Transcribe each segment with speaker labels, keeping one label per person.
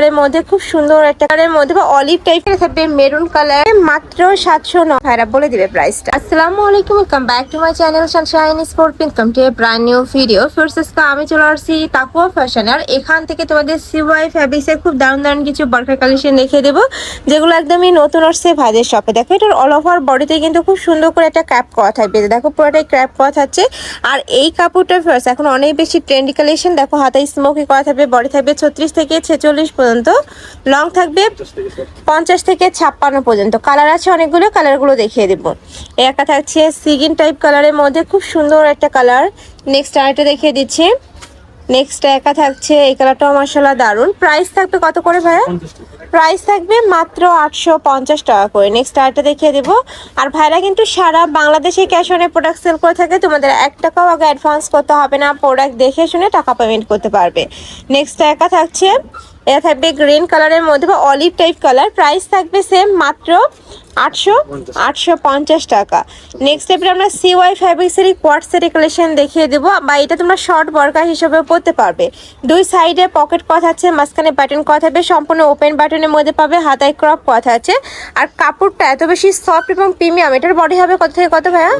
Speaker 1: কালারের মধ্যে খুব সুন্দর একটা কালারের মধ্যে বা অলিভ টাইপের থাকবে মেরুন কালার মাত্র সাতশো ন। ভাইরা বলে দিবে প্রাইসটা আসসালামু আলাইকুম welcome back to my channel sunshine sport welcome to a brand new video first আমি চলে আসছি তাকুয়া ফ্যাশন আর এখান থেকে তোমাদের সিওয়াই ফ্যাব্রিক্সের খুব দারুণ দারুণ কিছু বার্কার কালেকশন দেখে দেবো, যেগুলো একদমই নতুন আসছে ভাইদের শপে দেখো, এটার অল ওভার বডিতে কিন্তু খুব সুন্দর করে একটা ক্যাপ করা থাকবে। দেখো, পুরোটাই ক্র্যাপ করা থাকছে। আর এই কাপড়টা ফার্স্ট এখন অনেক বেশি ট্রেন্ডি কালেকশন দেখো, হাতে স্মোকি করা থাকবে বডি থাকবে ছত্রিশ থেকে ছেচল্লিশ পর্যন্ত। লং থাকবে পঞ্চাশ থেকে ছাপ্পান্ন পর্যন্ত। কালার আছে অনেকগুলো কালারগুলো দেখিয়ে দেব। এই একটা থাকছে সিগিন টাইপ কালারের মধ্যে খুব সুন্দর একটা কালার নেক্সট আরেকটা দেখিয়ে দিচ্ছি। নেক্সট একা থাকছে এই কালারটাও মার্শাল্লাহ দারুণ প্রাইস থাকবে কত করে ভাইয়া? প্রাইস থাকবে মাত্র আটশো পঞ্চাশ টাকা করে। নেক্সট আরেকটা দেখিয়ে দেবো। আর ভাইরা কিন্তু সারা বাংলাদেশে ক্যাশ অনে প্রোডাক্ট সেল করে থাকে তোমাদের এক টাকাও আগে অ্যাডভান্স করতে হবে না। প্রোডাক্ট দেখে শুনে টাকা পেমেন্ট করতে পারবে। নেক্সট একা থাকছে এটা থাকবে গ্রিন কালারের মধ্যে বা অলিভ টাইপ কালার। প্রাইস থাকবে সেম মাত্র আটশো? আটশো পঞ্চাশ টাকা। নেক্সট স্টেপে আমরা সিওয়াই ফ্যাব্রিক্সেরই কোয়ার্ট সেট কালেকশন দেখিয়ে দেবো। বা এটা তোমরা শর্ট বর্কার হিসেবেও পরতে পারবে। দুই সাইডে পকেট কথা আছে মাঝখানে বাটন কথা থাকবে সম্পূর্ণ ওপেন বাটনের মধ্যে পাবে হাতায় ক্রপ কথা আছে। আর কাপড়টা এত বেশি সফট এবং প্রিমিয়াম এটার বডি হবে কত থেকে কত ভাইয়া?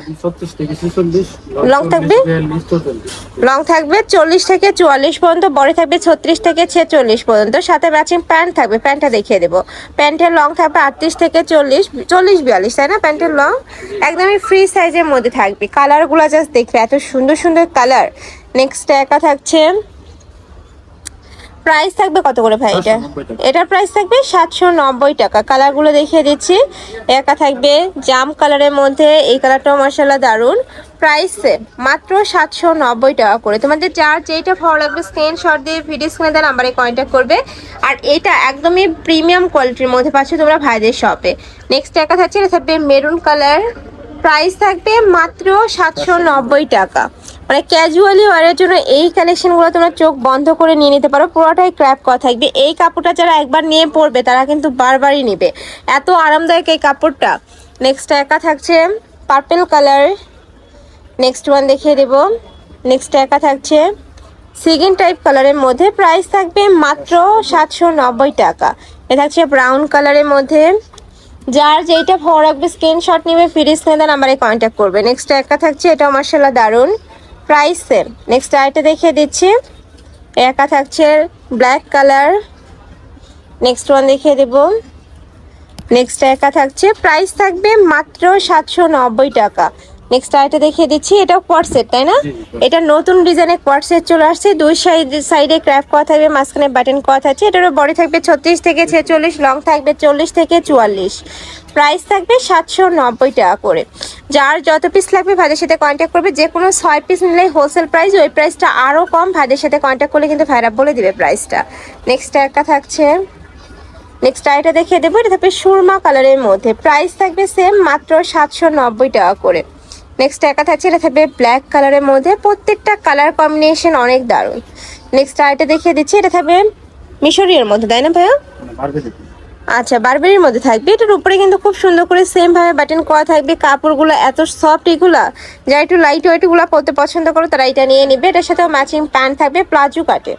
Speaker 1: লং থাকবে? লং থাকবে চল্লিশ থেকে চুয়াল্লিশ পর্যন্ত বডি থাকবে ছত্রিশ থেকে ছেচল্লিশ পর্যন্ত। সাথে ম্যাচিং প্যান্ট থাকবে প্যান্টটা দেখিয়ে দেবো। প্যান্টের লং থাকবে আটত্রিশ থেকে চল্লিশ চল্লিশ বিয়াল্লিশ তাই না প্যান্টের লং? একদমই ফ্রি সাইজের মধ্যে থাকবে। কালারগুলো জাস্ট দেখবে এত সুন্দর সুন্দর কালার নেক্সট একা থাকছে। প্রাইস থাকবে কত করে ভাই এটা? এটার প্রাইস থাকবে সাতশো নব্বই টাকা। কালারগুলো দেখিয়ে দিচ্ছি। একা থাকবে। জাম কালারের মধ্যে। এই কালারটাও মশালা দারুণ প্রাইস মাত্র সাতশো নব্বই টাকা করে। তোমাদের যার যেটা ভালো লাগবে স্ক্রিনশট দিয়ে ভিডিও স্ক্রিনে দেওয়া নাম্বারে কন্ট্যাক্ট করবে। আর এটা একদমই প্রিমিয়াম কোয়ালিটির মধ্যে পাচ্ছ তোমরা ভাইদের শপে নেক্সট একা থাকছে এটা থাকবে মেরুন কালার প্রাইস থাকবে মাত্র সাতশো নব্বই টাকা। মানে ক্যাজুয়ালি ওয়ারের জন্য এই কালেকশনগুলো তোমরা চোখ বন্ধ করে নিয়ে নিতে পারো। পুরোটাই ক্র্যাপ করা থাকবে। এই কাপড়টা যারা একবার নিয়ে পরবে, তারা কিন্তু বারবারই নেবে। এত আরামদায়ক এই কাপড়টা। নেক্সট একা থাকছে পার্পেল কালার নেক্সট ওয়ান দেখিয়ে দেব। নেক্সট একা থাকছে। সিগিন টাইপ কালারের মধ্যে প্রাইস থাকবে মাত্র সাতশো নব্বই টাকা। এ থাকছে ব্রাউন কালারের মধ্যে। যার যেইটা ভালো রাখবে স্ক্রিনশট নিবে, ফিরিস নেদা নাম্বারে কন্ট্যাক্ট করবে। নেক্সট একা থাকছে এটাও মার্শাল্লাহ দারুণ প্রাইস সেম নেক্সট আইটা দেখিয়ে দিচ্ছি। একা থাকছে ব্ল্যাক কালার নেক্সট ওয়ান দেখিয়ে দেব। নেক্সট একা থাকছে প্রাইস থাকবে মাত্র সাতশো নব্বই টাকা। নেক্সট আইটা দেখিয়ে দিচ্ছি এটাও কোয়ার সেট তাই না? এটা নতুন ডিজাইনের কোয়ার সেট চলে আসছে। দুই সাইড সাইডে ক্র্যাপ করা থাকবে মাঝখানে বাটন করা থাকছে এটারও বডি থাকবে ছত্রিশ থেকে ছেচল্লিশ লং থাকবে চল্লিশ থেকে চুয়াল্লিশ। প্রাইস থাকবে সাতশো নব্বই টাকা করে। যার যত পিস লাগবে ভাইদের সাথে কন্ট্যাক্ট করবে। যে কোনো ছয় পিস নিলেই হোলসেল প্রাইস ওই প্রাইসটা আরও কম। ভাইদের সাথে কন্ট্যাক্ট করলে কিন্তু ভাইরা বলে দিবে প্রাইসটা নেক্সট একটা থাকছে। নেক্সট আইটা দেখিয়ে দেবো। এটা থাকবে সুরমা কালারের মধ্যে। প্রাইস থাকবে সেম মাত্র সাতশো নব্বই টাকা করে। নেক্সট একা থাকছে এটা থাকবে ব্ল্যাক কালারের মধ্যে প্রত্যেকটা কালার কম্বিনেশন অনেক দারুণ। নেক্সট আইটা দেখিয়ে দিচ্ছি এটা থাকবে মিশরীয় মধ্যে তাই না ভাইয়া? আচ্ছা বারবেরির মধ্যে থাকবে। এটার উপরে কিন্তু খুব সুন্দর করে সেম ভাবে বাটন করা থাকবে। কাপড়গুলো এত সফট এগুলা যারা একটু লাইট ওয়েটগুলা পরতে পছন্দ করো তারা এটা নিয়ে নিবে। এটার সাথেও ম্যাচিং প্যান্ট থাকবে প্লাজো কাটে।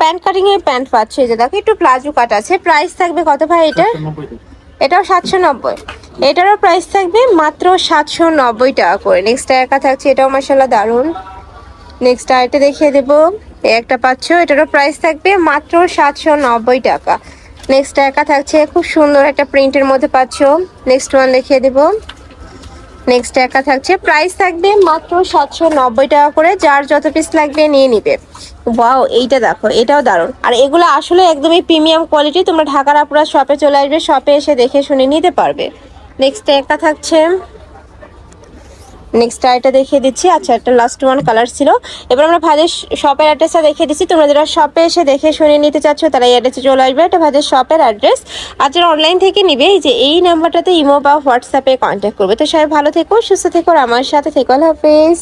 Speaker 1: প্যান্ট কাটিং এর প্যান্ট পাচ্ছে যে দেখো একটু প্লাজো কাট আছে। প্রাইস থাকবে কত ভাই এটা এটাও সাতশো নব্বই। এটারও প্রাইস থাকবে মাত্র সাতশো নব্বই টাকা করে। নেক্সট একা থাকছে, এটাও মাসাল্লাহ দারুণ নেক্সট আরেকটা দেখিয়ে দেবো। একটা পাচ্ছ, এটারও প্রাইস থাকবে মাত্র সাতশো নব্বই টাকা। নেক্সট একা থাকছে, খুব সুন্দর একটা প্রিন্টের মধ্যে পাচ্ছ। নেক্সট ওয়ান দেখিয়ে দেবো। নেক্সট একা থাকছে প্রাইস থাকবে মাত্র সাতশো নব্বই টাকা করে, যার যত পিস লাগবে নিয়ে নিবে। ওয়াও এইটা দেখো, এটাও দারুণ। আর এগুলো আসলে একদমই প্রিমিয়াম কোয়ালিটি তোমরা ঢাকার আপুরা শপে চলে আসবে শপে এসে দেখে শুনে নিতে পারবে। নেক্সট একটা থাকছে। নেক্সট এটা দেখিয়ে দিচ্ছি। আচ্ছা একটা লাস্ট ওয়ান কালার ছিল। এবার আমরা ভাজের শপের অ্যাড্রেসটা দেখিয়ে দিচ্ছি। তোমরা যারা শপে এসে দেখে শুনে নিতে চাচ্ছ, তারা এই অ্যাড্রেসে চলে আসবে। এটা ভাজের শপের অ্যাড্রেস আর যারা অনলাইন থেকে নিবে, এই যে এই নাম্বারটাতে ইমো বা হোয়াটসঅ্যাপে কন্ট্যাক্ট করবে। তো সবাই ভালো থেকো, সুস্থ থেকো, আর আমার সাথে থেকো। আল্লাহ হাফেজ।